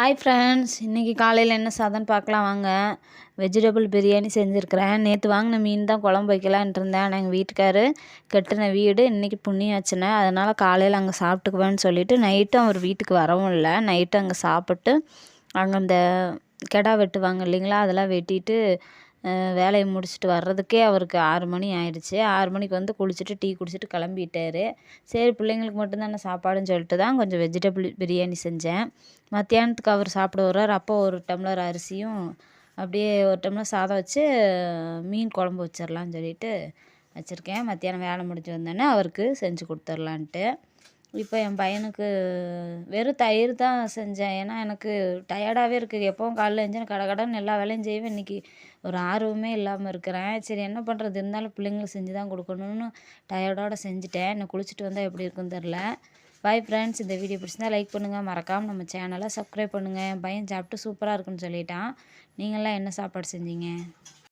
Hi friends இன்றைக்கி காலையில் என்ன சாதம்னு பார்க்கலாம்? வாங்க. வெஜிடபிள் பிரியாணி செஞ்சுருக்கிறேன். நேற்று வாங்கின மீன் தான் குழம்பு வைக்கலான்ட்டு இருந்தேன். ஆனால் எங்கள் வீட்டுக்காரு கட்டின வீடு. இன்றைக்கி புண்ணியாச்சுனே அதனால் காலையில் அங்கே சாப்பிட்டுக்குவேன்னு சொல்லிவிட்டு நைட்டும் அவர் வீட்டுக்கு வரவும் இல்லை. நைட்டு அங்கே சாப்பிட்டு அங்கே அந்த கெடா வெட்டுவாங்க இல்லைங்களா? அதெல்லாம் வெட்டிட்டு வேலையை முடிச்சுட்டு வர்றதுக்கே அவருக்கு ஆறு மணி ஆயிடுச்சு. ஆறு மணிக்கு வந்து குளிச்சுட்டு டீ குடிச்சிட்டு கிளம்பிட்டாரு. சரி பிள்ளைங்களுக்கு மட்டும்தானே சாப்பாடுன்னு சொல்லிட்டு தான் கொஞ்சம் வெஜிடபிள் பிரியாணி செஞ்சேன். மத்தியானத்துக்கு அவர் சாப்பிட வர்றார். அப்போ ஒரு டம்ளர் அரிசியும் அப்படியே ஒரு டம்ளர் சாதம் வச்சு மீன் குழம்பு வச்சிடலான்னு சொல்லிட்டு வச்சுருக்கேன். மத்தியானம் வேலை முடிஞ்சு வந்தோடனே அவருக்கு செஞ்சு கொடுத்துர்லான்ட்டு. இப்போ என் பையனுக்கு வெறும் தயிர் தான் செஞ்சேன். ஏன்னா எனக்கு டயர்டாகவே இருக்குது எப்போவும் காலைல எழுந்திரிச்சு கட கடன்னு எல்லா வேலையும் செய்வேன். இன்றைக்கி ஒரு ஆர்வமே இல்லாமல் இருக்கிறேன். சரி என்ன பண்ணுறது இருந்தாலும் பிள்ளைங்களுக்கு செஞ்சு தான் கொடுக்கணும்னு டயர்டோடு செஞ்சுட்டேன். இன்னும் குளிச்சுட்டு வந்தால் எப்படி இருக்குன்னு தெரில பாய் ஃப்ரெண்ட்ஸ் இந்த வீடியோ பிடிச்சிருந்தா லைக் பண்ணுங்கள் மறக்காமல் நம்ம சேனலை சப்ஸ்கிரைப் பண்ணுங்கள் என் பையன் சாப்பிட்டு சூப்பராக இருக்குன்னு சொல்லிட்டான். நீங்களாம் என்ன சாப்பாடு செஞ்சீங்க?